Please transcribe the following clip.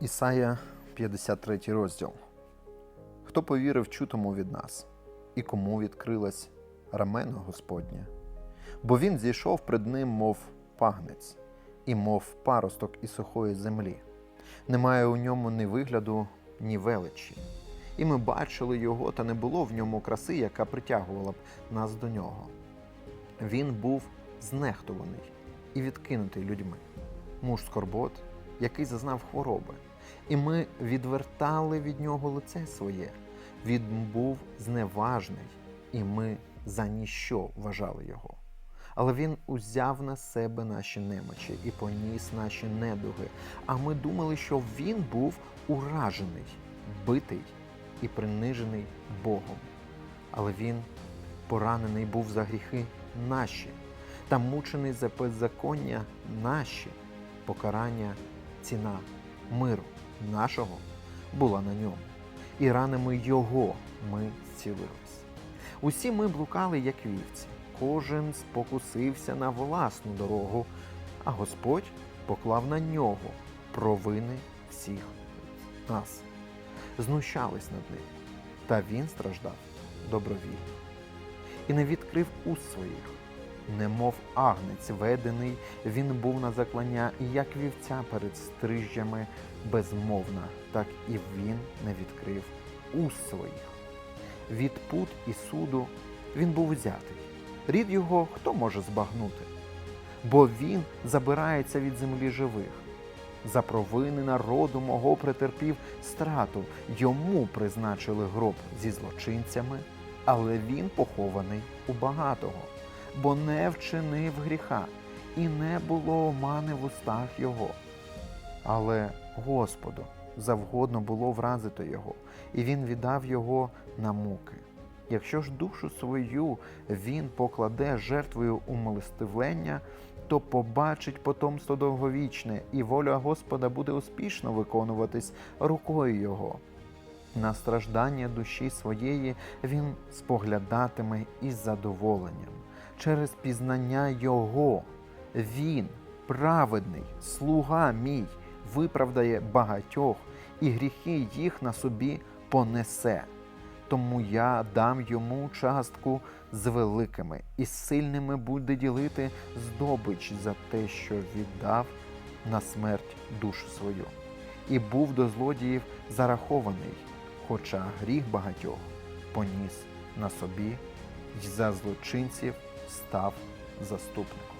Ісая 53 розділ. Хто повірив чутому від нас, і кому відкрилась рамено Господнє? Бо він зійшов пред ним, мов пагнець, і мов паросток із сухої землі. Немає у ньому ні вигляду, ні величі. І ми бачили його, та не було в ньому краси, яка притягувала б нас до нього. Він був знехтуваний і відкинутий людьми, муж скорбот, який зазнав хвороби, і ми відвертали від нього лице своє. Він був зневажний, і ми за ніщо вважали його. Але він узяв на себе наші немочі і поніс наші недуги. А ми думали, що він був уражений, битий і принижений Богом. Але він поранений був за гріхи наші, та мучений за беззаконня наші, покарання, ціна миру нашого була на ньому, і ранами Його ми зцілились. Усі ми блукали, як вівці, кожен спокусився на власну дорогу, а Господь поклав на нього провини всіх нас. Знущались над ним, та він страждав добровільно і не відкрив уст своїх. Немов агнець ведений, він був на заклання, як вівця перед стрижжями безмовна, так і він не відкрив уст своїх. Від пут і суду він був взятий. Рід його хто може збагнути? Бо він забирається від землі живих. За провини народу мого претерпів страту, йому призначили гроб зі злочинцями, але він похований у багатого, бо не вчинив гріха, і не було омани в устах його. Але Господу завгодно було вразити його, і він віддав його на муки. Якщо ж душу свою він покладе жертвою умилостивлення, то побачить потомство довговічне, і воля Господа буде успішно виконуватись рукою його. На страждання душі своєї він споглядатиме із задоволенням. Через пізнання Його він, праведний, слуга мій, виправдає багатьох, і гріхи їх на собі понесе. Тому я дам йому частку з великими і сильними буде ділити здобич за те, що віддав на смерть душу свою, і був до злодіїв зарахований, хоча гріх багатьох поніс на собі й за злочинців став заступником.